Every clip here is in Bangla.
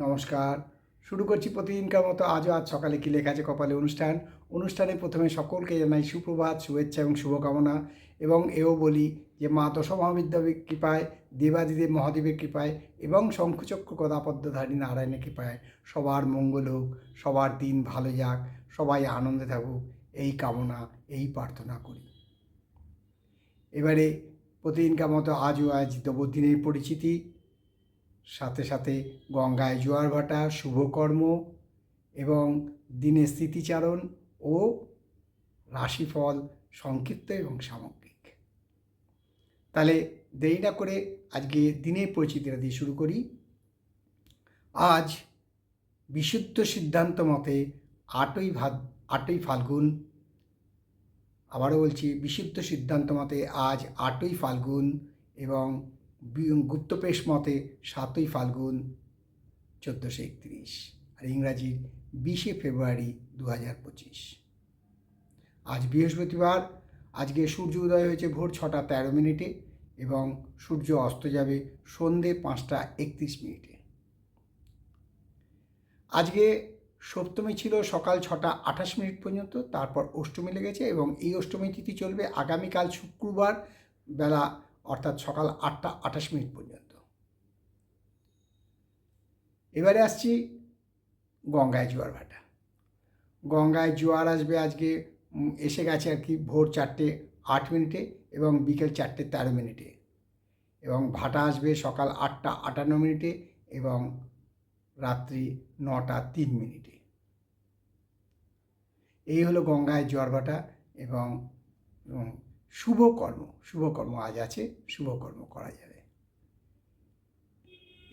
নমস্কার। শুরু করছি প্রতিদিনকার মতো আজও আজ সকালে কি লেখা আছে কপালে অনুষ্ঠান। অনুষ্ঠানে প্রথমে সকলকে জানাই সুপ্রভাত, শুভেচ্ছা এবং শুভকামনা এবং এও বলি যে মা দশমহাবিদ্যার কৃপায়, দেবাদিদেব মহাদেবের কৃপায় এবং শঙ্খচক্র গদাপদ্মধারী নারায়ণের কৃপায় সবার মঙ্গল হোক, সবার দিন ভালো যাক, সবাই আনন্দে থাকুক, এই কামনা, এই প্রার্থনা করি। এবারে প্রতিদিনকার মতো আজও আজ দেবদিনের পরিচিতি সাথে সাথে গঙ্গায় জোয়ার ভাটা, শুভকর্ম এবং দিনের স্মৃতিচারণ ও রাশিফল, সংক্ষিপ্ত এবং সামগ্রিক। তাহলে দেরি না করে আজকে দিনের পরিচিতিটা দিয়ে শুরু করি। আজ বিশুদ্ধ সিদ্ধান্ত মতে আটই ভাদ, আটই ফাল্গুন, আবারও বলছি বিশুদ্ধ সিদ্ধান্ত মতে আজ আটই ফাল্গুন এবং গুপ্তপেশ মতে সাতই ফাল্গুন চোদ্দোশো একত্রিশ আর ইংরাজির বিশে ফেব্রুয়ারি দু হাজার পঁচিশ। আজ বৃহস্পতিবার, আজকে সূর্য উদয় হয়েছে ভোর ছটা তেরো মিনিটে এবং সূর্য অস্ত যাবে সন্ধে পাঁচটা একত্রিশ মিনিটে। আজকে সপ্তমী ছিল সকাল ছটা আঠাশ মিনিট পর্যন্ত, তারপর অষ্টমী লেগেছে এবং এই অষ্টমী তিথি চলবে আগামীকাল শুক্রবার বেলা অর্থাৎ সকাল আটটা আঠাশ মিনিট পর্যন্ত। এবারে আসছি গঙ্গায় জোয়ার ভাটা। গঙ্গায় জোয়ার আসবে আজকে এসে গেছে আর কি ভোর চারটে আট মিনিটে এবং বিকেল চারটে তেরো মিনিটে। এবং ভাটা আসবে সকাল আটটা আটান্ন মিনিটে এবং রাত্রি নটা তিন মিনিটে। এই হলো গঙ্গায় জোয়ার ভাটা এবং উম, শুভকর্ম শুভকর্ম আজ আছে শুভকর্ম করা যাবে।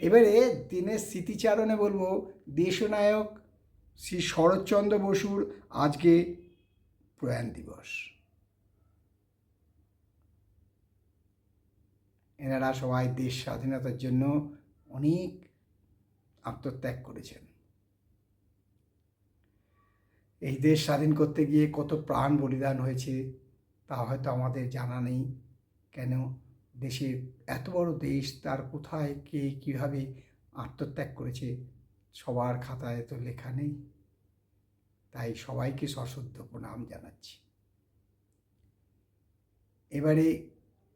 এবারে দিনের স্মৃতিচারণে বলব দেশনায়ক শ্রী শরৎচন্দ্র বসুর আজকে প্রয়াণ দিবস। এনারা সবাই দেশ স্বাধীনতার জন্য অনেক আত্মত্যাগ করেছেন। এই দেশ স্বাধীন করতে গিয়ে কত প্রাণ বলিদান হয়েছে তা হয়তো আমাদের জানা নেই। কেন? দেশের এত বড় দেশ, তার কোথায় কে কীভাবে আত্মত্যাগ করেছে, সবার খাতায় তো লেখা নেই। তাই সবাইকে সশ্রদ্ধ প্রণাম জানাচ্ছি। এবারে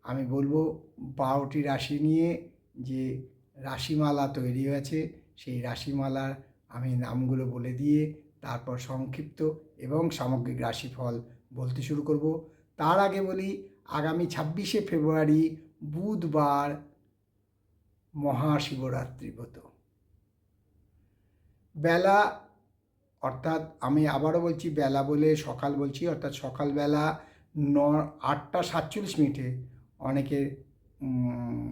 আমি বলব, বারোটি রাশি নিয়ে যে রাশিমালা তৈরি হয়েছে, সেই রাশিমালার আমি নামগুলো বলে দিয়ে তারপর সংক্ষিপ্ত এবং সামগ্রিক রাশিফল বলতে শুরু করব। তার আগে বলি আগামী ছাব্বিশে ফেব্রুয়ারি বুধবার মহাশিবরাত্রি ব্রত। বেলা অর্থাৎ আমি আবারও বলছি বেলা বলে সকাল বলছি অর্থাৎ সকালবেলা ন আটটা সাতচল্লিশ মিনিটে অনেকের উম,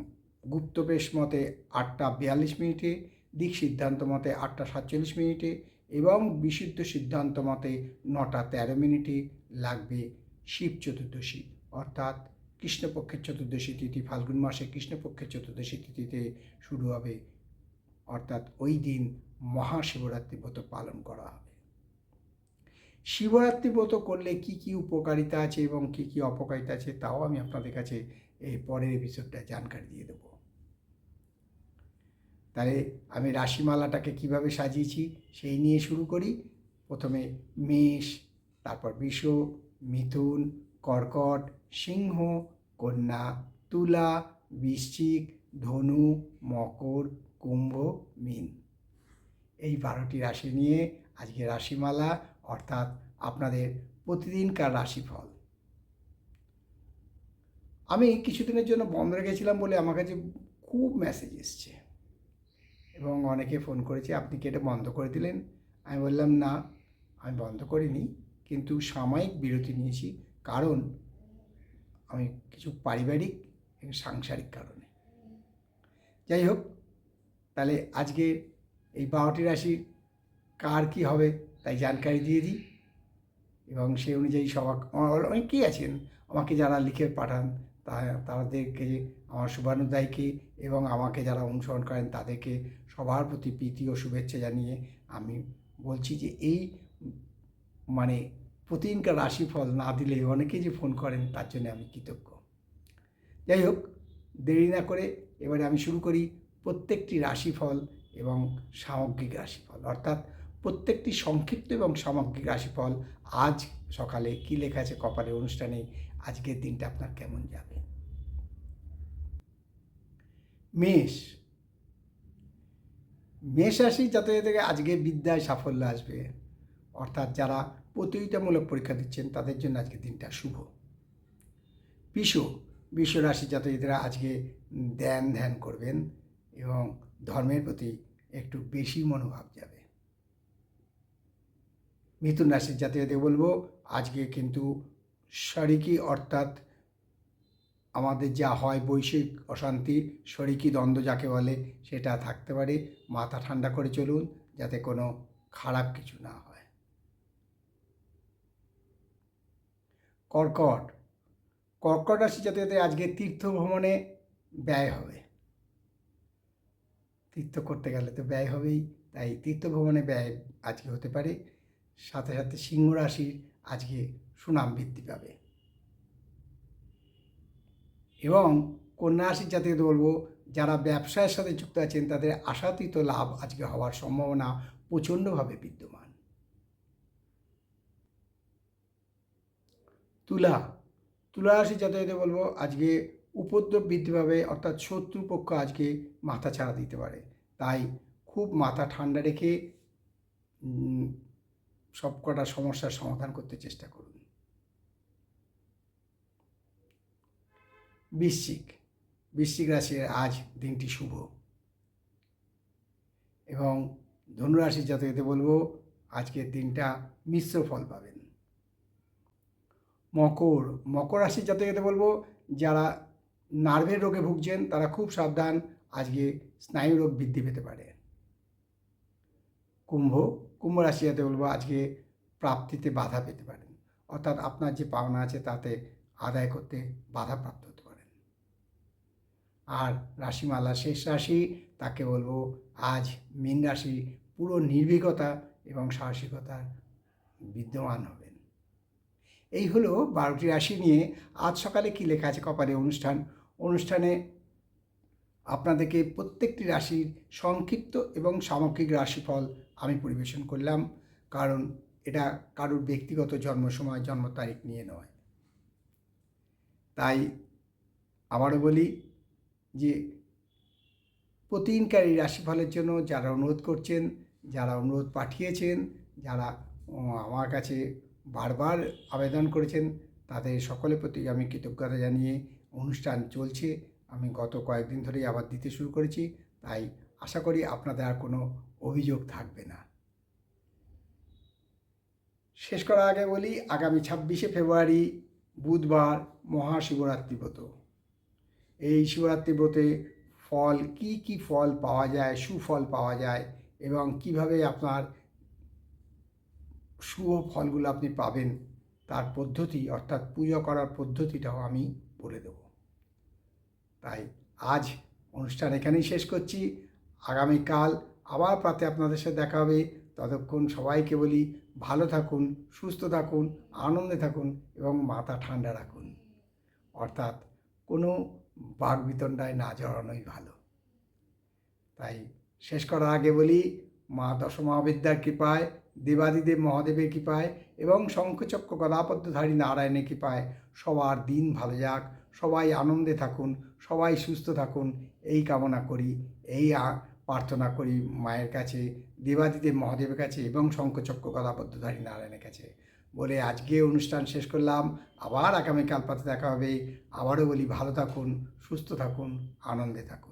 গুপ্তবেশ মতে আটটা বিয়াল্লিশ মিনিটে দিক সিদ্ধান্ত মতে আটটা সাতচল্লিশ মিনিটে এবং বিশুদ্ধ সিদ্ধান্ত মতে নটা তেরো মিনিটে লাগবে শিব চতুর্দশী, অর্থাৎ কৃষ্ণপক্ষের চতুর্দশী তিথি, ফাল্গুন মাসে কৃষ্ণপক্ষের চতুর্দশী তিথিতে শুরু হবে। অর্থাৎ ওই দিন মহাশিবরাত্রি ব্রত পালন করা হবে। শিবরাত্রি ব্রত করলে কি কি উপকারিতা আছে এবং কি কি অপকারিতা আছে তাও আমি আপনাদের কাছে এই পরের এপিসোডটা জানকারি দিয়ে দেবো। তাহলে আমি রাশিমালাটাকে কীভাবে সাজিয়েছি সেই নিয়ে শুরু করি। প্রথমে মেষ, তারপর বৃষ মিথুন, কর্কট, সিংহ, কন্যা, তুলা, বৃশ্চিক, ধনু, মকর, কুম্ভ, মীন। এই বারোটি রাশি নিয়ে আজকে রাশিমালা অর্থাৎ আপনাদের প্রতিদিনকার রাশিফল। আমি কিছুদিনের জন্য বন্ধ রেখেছিলাম বলে আমার কাছে খুব মেসেজ এসছে এবং অনেকে ফোন করেছে, আপনি কি এটা বন্ধ করে দিলেন? আমি বললাম, না, আমি বন্ধ করিনি। কিন্তু সাময়িক বিরতি নিয়েছি কারণ আমি কিছু পারিবারিক এবং সাংসারিক কারণে। যাই হোক, তাহলে আজকে এই বারোটি রাশি কার কী হবে তাই জানকারি দিয়ে দিই এবং সেই অনুযায়ী সবাক অনেকেই আছেন, আমাকে যারা লিখে পাঠান তা, তাদেরকে, আমার শুভানুদায়কে এবং আমাকে যারা অনুসরণ করেন তাদেরকে সবার প্রতি প্রীতি ও শুভেচ্ছা জানিয়ে আমি বলছি যে এই মানে প্রতিদিনকার রাশিফল না দিলে অনেকেই যে ফোন করেন তার জন্য আমি কৃতজ্ঞ। যাই হোক, দেরি না করে এবারে আমি শুরু করি প্রত্যেকটি রাশিফল এবং সামগ্রিক রাশিফল। অর্থাৎ প্রত্যেকটি সংক্ষিপ্ত এবং সামগ্রিক রাশিফল আজ সকালে কি লেখা আছে কপালে অনুষ্ঠানে, আজকের দিনটা আপনার কেমন যাবে? মেষ। মেষ রাশি যাতে আজকে বিদ্যায় সাফল্য আসবে। অর্থাৎ যারা প্রতিযোগিতামূলক পরীক্ষা দিচ্ছেন, তাদের জন্য আজকে দিনটা শুভ। বিষ বিশ্ব রাশি জাতকরা আজকে ধ্যান ধ্যান করবেন এবং ধর্মের প্রতি একটু বেশি মনোভাব যাবে। মিথুন রাশির জাতকদের বলব, আজকে কিন্তু শরিকি অর্থাৎ আমাদের যা হয় বৈশ্বিক অশান্তি, শরিকি দ্বন্দ্ব যাকে বলে, সেটা থাকতে পারে। মাথা ঠান্ডা করে চলুন, যাতে কোনো খারাপ কিছু না হয়। কর্কট। কর্কট রাশি যাতে যাতে আজকে তীর্থ ভ্রমণে ব্যয় হবে। তীর্থ করতে গেলে তো ব্যয় হবেই, তাই তীর্থ ভ্রমণে ব্যয় আজকে হতে পারে। সাথে সাথে সিংহ রাশির আজকে সুনাম বৃদ্ধি পাবে। এবং কন্যা রাশির জাতীয় বলব, যারা ব্যবসায়ের সাথে যুক্ত আছেন, তাদের আশাতীত লাভ আজকে হওয়ার সম্ভাবনা প্রচণ্ডভাবে বিদ্যমান। তুলা তুলা রাশি জাতকদের বলব আজকে উপদ্রব বৃদ্ধি পাবে, অর্থাৎ শত্রুপক্ষ আজকে মাথা ছাড়া দিতে পারে। তাই খুব মাথা ঠান্ডা রেখে সব কটা সমস্যার সমাধান করতে চেষ্টা করুন। বৃশ্চিক বৃশ্চিক রাশির আজ দিনটি শুভ। এবং ধনুরাশির জাতকদের বলব আজকের দিনটা মিশ্র ফল পাবেন। মকর মকর রাশির জাতকদের বলব, যারা নার্ভের রোগে ভুগছেন, তারা খুব সাবধান, আজকে স্নায়ু রোগ বৃদ্ধি পেতে পারে। কুম্ভ কুম্ভ রাশি যাতে বলব, আজকে প্রাপ্তিতে বাধা পেতে পারেন। অর্থাৎ আপনার যে পাওনা আছে, তাতে আদায় করতে বাধাপ্রাপ্ত হতে পারেন। আর রাশিমালা শেষ রাশি, তাকে বলব, আজ মীন রাশি, পুরো নির্ভীকতা এবং সাহসিকতার বিদ্যমান হবেন এই হলো বারোটি রাশি নিয়ে আজ সকালে কী লেখা আছে কপালে অনুষ্ঠান। অনুষ্ঠানে আপনাদেরকে প্রত্যেকটি রাশির সংক্ষিপ্ত এবং সামগ্রিক রাশিফল আমি পরিবেশন করলাম, কারণ এটা কারোর ব্যক্তিগত জন্ম সময়, জন্ম তারিখ নিয়ে নয়। তাই আবারও বলি যে প্রতিদিনকার রাশিফলের জন্য যারা অনুরোধ করছেন, যারা অনুরোধ পাঠিয়েছেন, যারা আমার কাছে বারবার আবেদন করেছেন, তাদের সকলের প্রতি আমি কৃতজ্ঞতা জানিয়ে অনুষ্ঠান চলছে। আমি গত কয়েকদিন ধরেই আবার দিতে শুরু করেছি, তাই আশা করি আপনাদের আর কোনো অভিযোগ থাকবে না। শেষ করার আগে বলি, আগামী ছাব্বিশে ফেব্রুয়ারি বুধবার মহাশিবরাত্রি ব্রত। এই শিবরাত্রি ব্রতে ফল, কি কি ফল পাওয়া যায়, সুফল পাওয়া যায় এবং কীভাবে আপনার শুভ ফলগুলো আপনি পাবেন তার পদ্ধতি, অর্থাৎ পুজো করার পদ্ধতিটাও আমি বলে দেব। তাই আজ অনুষ্ঠান এখানেই শেষ করছি। আগামীকাল আবার প্রাতে আপনাদের সাথে দেখা হবে। ততক্ষণ সবাইকে বলি, ভালো থাকুন, সুস্থ থাকুন, আনন্দে থাকুন এবং মাথা ঠান্ডা রাখুন। অর্থাৎ কোনো বাঘ বিতণ্ডায় না জড়ানোই ভালো। তাই শেষ করার আগে বলি, মা দশমহাবিদ্যার কৃপায় দেবাদিদেব মহাদেবের কৃপায় এবং শঙ্খচক্র গদাপদ্মধারী নারায়ণের কৃপায় সবার দিন ভালো যাক। সবাই আনন্দে থাকুন, সবাই সুস্থ থাকুন। এই কামনা করি, এই প্রার্থনা করি মায়ের কাছে, দেবাদিদেব মহাদেবের কাছে এবং শঙ্খচক্র গদাপদ্মধারী নারায়ণের কাছে। বলে আজকে অনুষ্ঠান শেষ করলাম। আবার আগামীকাল পাতে দেখা হবে। আবারও বলি ভালো থাকুন, সুস্থ থাকুন, আনন্দে থাকুন।